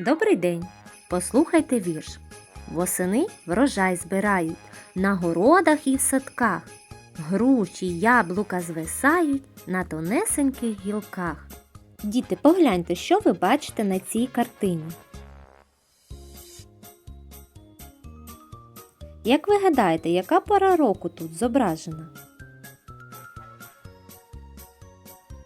Добрий день! Послухайте вірш. Восени врожай збирають на городах і в садках. Груші, яблука звисають на тонесеньких гілках. Діти, погляньте, що ви бачите на цій картині. Як ви гадаєте, яка пора року тут зображена?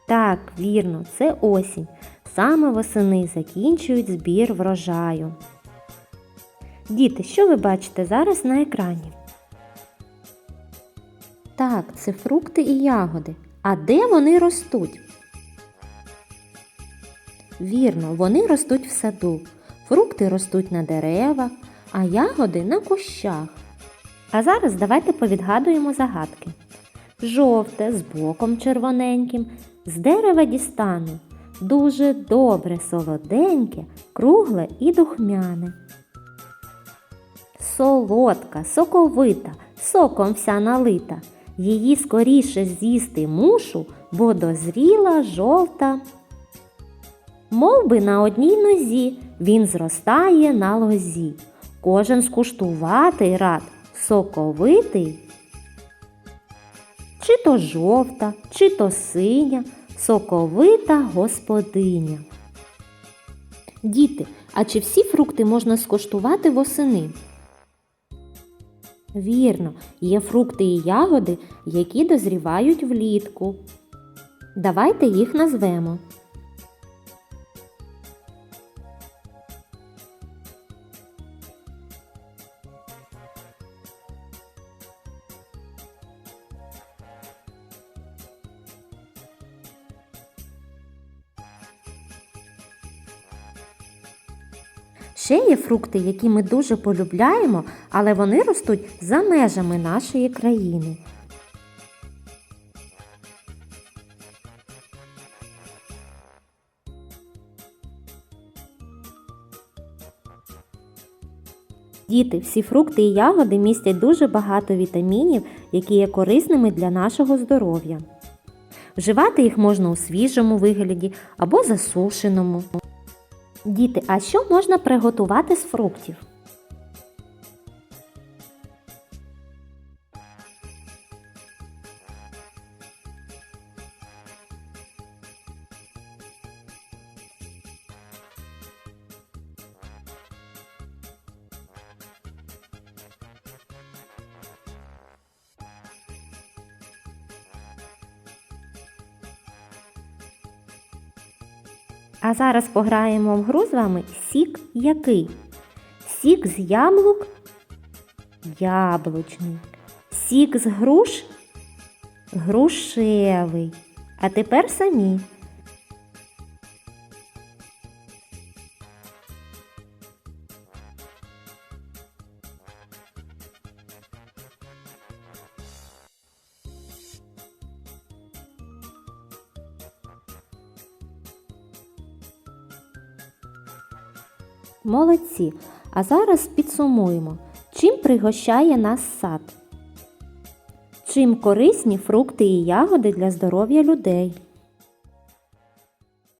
Так, вірно, це осінь. Саме восени закінчують збір врожаю. Діти, що ви бачите зараз на екрані? Так, це фрукти і ягоди. А де вони ростуть? Вірно, вони ростуть в саду. Фрукти ростуть на деревах, а ягоди на кущах. А зараз давайте повідгадуємо загадки. Жовте з боком червоненьким, з дерева дістану. Дуже добре, солоденьке, кругле і духмяне. Солодка, соковита, соком вся налита. Її скоріше з'їсти мушу, бо дозріла жовта. Мов би на одній нозі він зростає на лозі. Кожен скуштувати рад, соковитий. Чи то жовта, чи то синя, соковита господиня. Діти, а чи всі фрукти можна скоштувати восени? Вірно, є фрукти і ягоди, які дозрівають влітку. Давайте їх назвемо. Ще є фрукти, які ми дуже полюбляємо, але вони ростуть за межами нашої країни. Діти, всі фрукти і ягоди містять дуже багато вітамінів, які є корисними для нашого здоров'я. Вживати їх можна у свіжому вигляді або засушеному. Діти, а що можна приготувати з фруктів? А зараз пограємо в гру з вами сік який? Сік з яблук яблучний. Сік з груш грушевий. А тепер самі. Молодці. А зараз підсумуємо, чим пригощає нас сад. Чим корисні фрукти і ягоди для здоров'я людей.